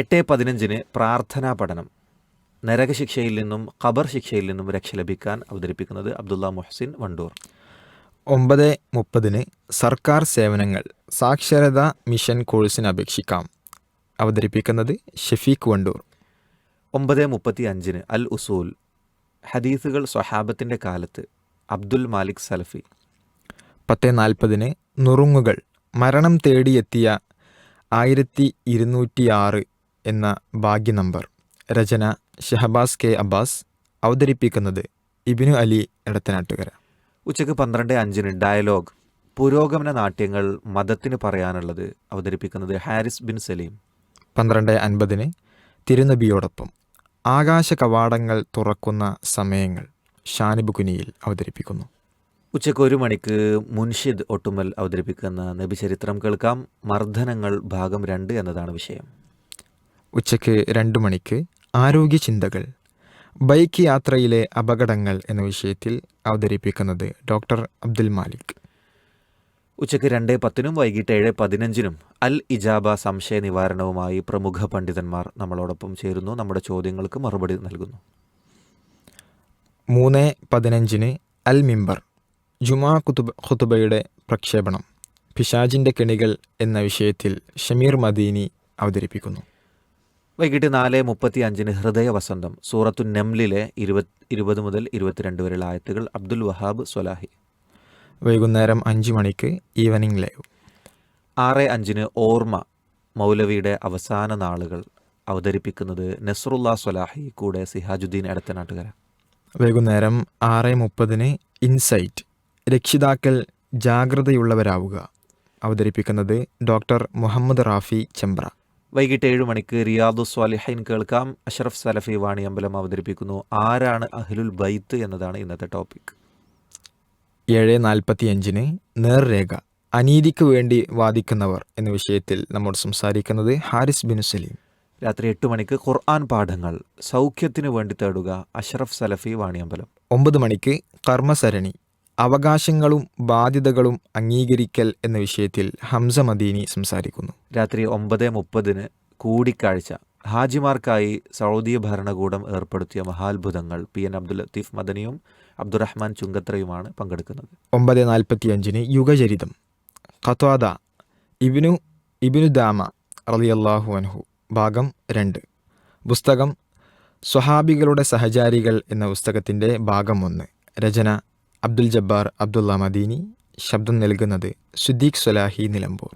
എട്ട് പതിനഞ്ചിന് പ്രാർത്ഥനാ പഠനം. നരകശിക്ഷയിൽ നിന്നും ഖബർ ശിക്ഷയിൽ നിന്നും രക്ഷ ലഭിക്കാൻ അവതരിപ്പിക്കുന്നത് അബ്ദുള്ള മുഹസിൻ വണ്ടൂർ. ഒമ്പത് മുപ്പതിന് സർക്കാർ സേവനങ്ങൾ സാക്ഷരതാ മിഷൻ കോഴ്സിന് അപേക്ഷിക്കാം. അവതരിപ്പിക്കുന്നത് ഷഫീഖ് വണ്ടൂർ. ഒമ്പത് മുപ്പത്തി അഞ്ചിന് അൽ ഉസൂൽ ഹദീസുകൾ സ്വഹാബത്തിന്റെ കാലത്ത് അബ്ദുൽ മാലിക് സലഫി. പത്ത് നാൽപ്പതിന് നുറുങ്ങുകൾ മരണം തേടിയെത്തിയ ആയിരത്തി ഇരുന്നൂറ്റിയാറ് എന്ന ഭാഗ്യ നമ്പർ രചന ഷഹബാസ് കെ അബ്ബാസ്. അവതരിപ്പിക്കുന്നത് ഇബിനു അലി എടത്തനാട്ടുകര. ഉച്ചയ്ക്ക് പന്ത്രണ്ട് അഞ്ചിന് ഡയലോഗ്. പുരോഗമന നാട്യങ്ങൾ മതത്തിന് പറയാനുള്ളത് അവതരിപ്പിക്കുന്നത് ഹാരിസ് ബിൻ സലീം. പന്ത്രണ്ട് അൻപതിന് തിരുനബിയോടൊപ്പം ആകാശ കവാടങ്ങൾ തുറക്കുന്ന സമയങ്ങൾ ഷാനിബ് കുനിയിൽ അവതരിപ്പിക്കുന്നു. ഉച്ചയ്ക്ക് ഒരു മണിക്ക് മുൻഷിദ് ഒട്ടുമൽ അവതരിപ്പിക്കുന്ന നബിചരിത്രം കേൾക്കാം. മർദ്ദനങ്ങൾ ഭാഗം രണ്ട് എന്നതാണ് വിഷയം. ഉച്ചയ്ക്ക് രണ്ട് മണിക്ക് ആരോഗ്യ ചിന്തകൾ ബൈക്ക് യാത്രയിലെ അപകടങ്ങൾ എന്ന വിഷയത്തിൽ അവതരിപ്പിക്കുന്നത് ഡോക്ടർ അബ്ദുൽ മാലിക്. ഉച്ചയ്ക്ക് രണ്ട് പത്തിനും വൈകിട്ട് ഏഴ് പതിനഞ്ചിനും അൽ ഇജാബ സംശയ നിവാരണവുമായി പ്രമുഖ പണ്ഡിതന്മാർ നമ്മളോടൊപ്പം ചേരുന്നു. നമ്മുടെ ചോദ്യങ്ങൾക്ക് മറുപടി നൽകുന്നു. മൂന്ന് പതിനഞ്ചിന് അൽ മിമ്പർ ജുമാ കുതുബ ഖുതുബയുടെ പ്രക്ഷേപണം പിശാജിന്റെ കെണികൾ എന്ന വിഷയത്തിൽ ഷമീർ മദീനി അവതരിപ്പിക്കുന്നു. വൈകിട്ട് നാല് മുപ്പത്തി അഞ്ചിന് ഹൃദയ വസന്തം സൂറത്തു നെംലിലെ ഇരുപത് ഇരുപത് മുതൽ ഇരുപത്തിരണ്ട് വരെയുള്ള ആയത്തുകൾ അബ്ദുൽ വഹാബ് സ്വലാഹി. വൈകുന്നേരം അഞ്ച് മണിക്ക് ഈവനിംഗ് ലൈവ്. ആറ് അഞ്ചിന് ഓർമ്മ മൗലവിയുടെ അവസാന നാളുകൾ അവതരിപ്പിക്കുന്നത് നസ്രുല്ല സ്വലാഹി കൂടെ സിഹാജുദ്ദീൻ എടത്തനാട്ടുകര വൈകുന്നേരം ആറ് മുപ്പതിന് ഇൻസൈറ്റ് രക്ഷിതാക്കൾ ജാഗ്രതയുള്ളവരാവുക. അവതരിപ്പിക്കുന്നത് ഡോക്ടർ മുഹമ്മദ് റാഫി ചെമ്പ്ര. വൈകിട്ട് ഏഴ് മണിക്ക് റിയാദു സ്വാലിഹൈൻ കേൾക്കാം. അഷറഫ് സലഫി വാണി അമ്പലം അവതരിപ്പിക്കുന്നു. ആരാണ് അഹ്ലുൽ ബൈത്ത് എന്നതാണ് ഇന്നത്തെ ടോപ്പിക് ഏഴ് നാൽപ്പത്തിയഞ്ചിന് നേർരേഖ അനീതിക്ക് വേണ്ടി വാദിക്കുന്നവർ എന്ന വിഷയത്തിൽ നമ്മോട് സംസാരിക്കുന്നത് ഹാരിസ് ബിൻ സലീം. രാത്രി എട്ട് മണിക്ക് ഖുർആൻ പാഠങ്ങൾ സൗഖ്യത്തിന് വേണ്ടി തേടുക അഷറഫ് സലഫി വാണിയമ്പലം ഒമ്പത് മണിക്ക് കർമ്മസരണി അവകാശങ്ങളും ബാധ്യതകളും അംഗീകരിക്കൽ എന്ന വിഷയത്തിൽ ഹംസ മദീനി സംസാരിക്കുന്നു. രാത്രി ഒമ്പത് മുപ്പതിന് കൂടിക്കാഴ്ച. ഹാജിമാർക്കായി സൗദി ഭരണകൂടം ഏർപ്പെടുത്തിയ മഹാത്ഭുതങ്ങൾ പി എൻ അബ്ദുൽ ലത്തീഫ് മദനിയും അബ്ദുറഹ്മാൻ ചുങ്കത്രയുമാണ് പങ്കെടുക്കുന്നത്. ഒമ്പത് നാൽപ്പത്തിയഞ്ചിന് യുഗചരിതം. ഖത്വാദ ഇബിനു ഇബിനു ദാമ റളിയല്ലാഹു അൻഹു ഭാഗം രണ്ട്. പുസ്തകം സ്വഹാബികളുടെ സഹചാരികൾ എന്ന പുസ്തകത്തിന്റെ ഭാഗം ഒന്ന്. രചന അബ്ദുൽ ജബ്ബാർ അബ്ദുള്ള മദീനി ശബ്ദം നൽകുന്നത് സുദ്ദീഖ് സ്വലാഹി നിലമ്പൂർ.